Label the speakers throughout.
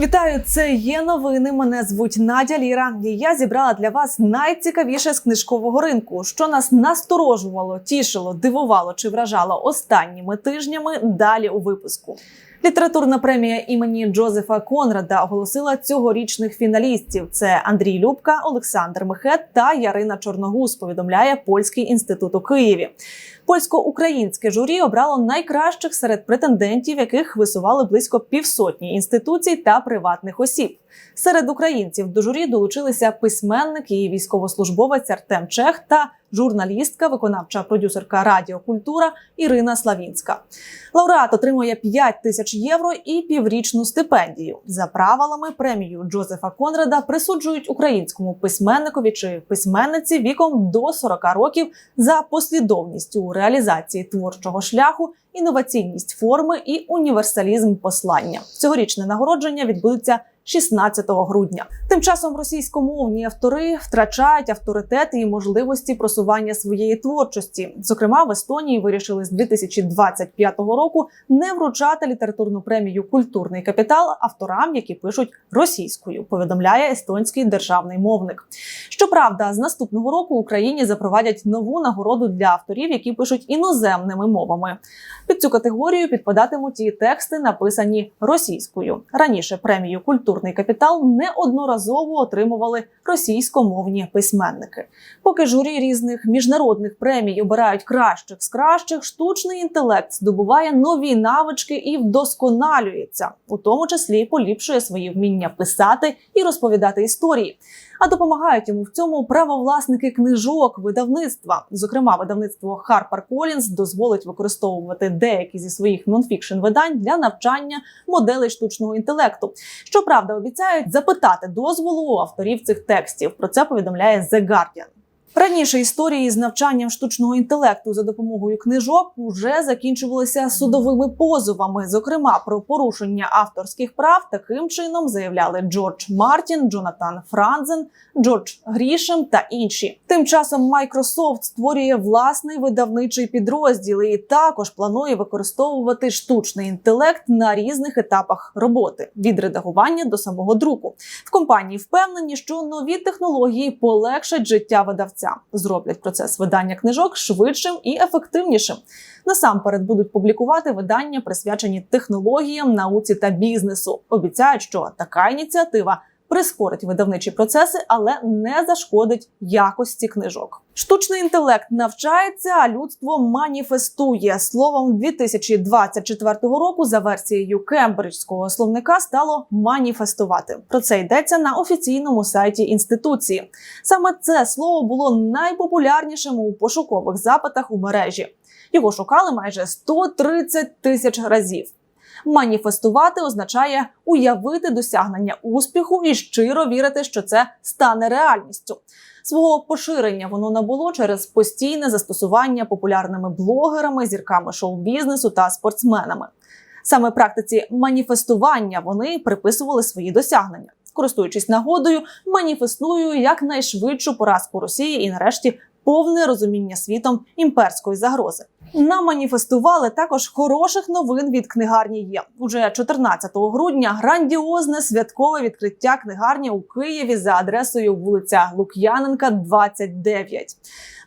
Speaker 1: Вітаю, це є новини. Мене звуть Надя Ліра. І я зібрала для вас найцікавіше з книжкового ринку, що нас насторожувало, тішило, дивувало чи вражало останніми тижнями. Далі у випуску. Літературна премія імені Джозефа Конрада оголосила цьогорічних фіналістів: це Андрій Любка, Олександр Мехет та Ярина Чорногуз. Повідомляє Польський інститут у Києві. Польсько-українське журі обрало найкращих серед претендентів, яких висували близько півсотні інституцій та приватних осіб. Серед українців до журі долучилися письменник і військовослужбовець Артем Чех та журналістка, виконавча продюсерка Радіо Культура Ірина Славінська. Лауреат отримує 5 тисяч євро і піврічну стипендію. За правилами премію Джозефа Конрада присуджують українському письменникові чи письменниці віком до 40 років за послідовність у реалізації творчого шляху, інноваційність форми і універсалізм послання. Цьогорічне нагородження відбудеться 16 грудня. Тим часом російськомовні автори втрачають авторитет і можливості просування своєї творчості. Зокрема, в Естонії вирішили з 2025 року не вручати літературну премію Культурний капітал авторам, які пишуть російською. Повідомляє естонський державний мовник. Щоправда, з наступного року Україні запровадять нову нагороду для авторів, які пишуть іноземними мовами. Під цю категорію підпадатимуть і тексти, написані російською. Раніше премію Культурний капітал неодноразово отримували російськомовні письменники. Поки журі різних міжнародних премій обирають кращих з кращих, штучний інтелект здобуває нові навички і вдосконалюється, у тому числі поліпшує свої вміння писати і розповідати історії. А допомагають йому в цьому правовласники книжок видавництва. Зокрема, видавництво HarperCollins дозволить використовувати деякі зі своїх нонфікшн видань для навчання моделей штучного інтелекту. Щоправда, обіцяють запитати дозволу авторів цих текстів. Про це повідомляє The Guardian. Раніше історії з навчанням штучного інтелекту за допомогою книжок уже закінчувалися судовими позовами, зокрема про порушення авторських прав. Таким чином заявляли Джордж Мартін, Джонатан Франзен, Джордж Грішем та інші. Тим часом Microsoft створює власний видавничий підрозділ і також планує використовувати штучний інтелект на різних етапах роботи від редагування до самого друку. В компанії впевнені, що нові технології полегшать життя видавця, зроблять процес видання книжок швидшим і ефективнішим. Насамперед будуть публікувати видання, присвячені технологіям, науці та бізнесу. Обіцяють, що така ініціатива прискорить видавничі процеси, але не зашкодить якості книжок. Штучний інтелект навчається, а людство маніфестує. Словом, 2024 року за версією Кембриджського словника стало маніфестувати. Про це йдеться на офіційному сайті інституції. Саме це слово було найпопулярнішим у пошукових запитах у мережі. Його шукали майже 130 тисяч разів. Маніфестувати означає уявити досягнення успіху і щиро вірити, що це стане реальністю. Свого поширення воно набуло через постійне застосування популярними блогерами, зірками шоу-бізнесу та спортсменами. Саме практиці маніфестування вони приписували свої досягнення. Користуючись нагодою, маніфестую якнайшвидшу поразку Росії і, нарешті, повне розуміння світом імперської загрози. Наманіфестували також хороших новин від книгарні. Є уже 14 грудня. Грандіозне святкове відкриття книгарні у Києві за адресою вулиця Лук'яненка, 29.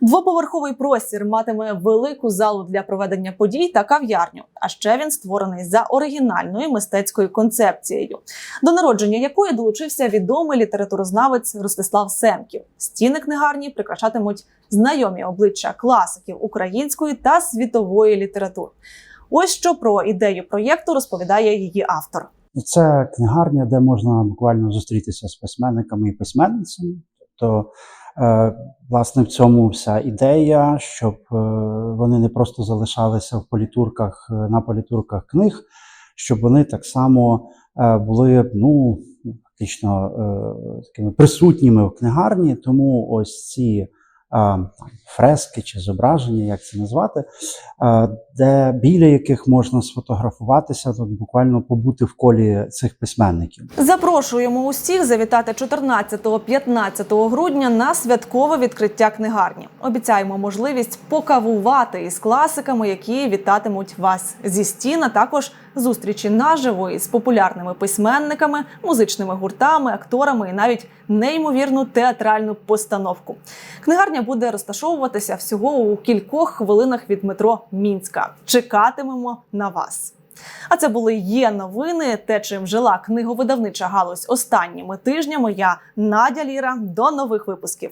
Speaker 1: Двоповерховий простір матиме велику залу для проведення подій та кав'ярню. А ще він створений за оригінальною мистецькою концепцією, до народження якої долучився відомий літературознавець Ростислав Семків. Стіни книгарні прикрашатимуть знайомі обличчя класиків української та світової літератури. Ось що про ідею проєкту розповідає її автор.
Speaker 2: Це книгарня, де можна буквально зустрітися з письменниками і письменницями. Тобто, е, власне, в цьому вся ідея, щоб е, вони не просто залишалися в політурках е, на політурках книг, щоб вони так само були ну, фактично такими присутніми в книгарні. Тому ось ці фрески чи зображення, як це назвати, де біля яких можна сфотографуватися, тут буквально побути в колі цих письменників.
Speaker 1: Запрошуємо усіх завітати 14-15 грудня на святкове відкриття книгарні. Обіцяємо можливість покавувати із класиками, які вітатимуть вас зі стін, а також зустрічі наживо із популярними письменниками, музичними гуртами, акторами і навіть неймовірну театральну постановку. Книгарня буде розташовуватися всього у кількох хвилинах від метро Мінська. Чекатимемо на вас. А це були є новини. Те, чим жила книговидавнича галузь останніми тижнями. Я Надя Ліра. До нових випусків.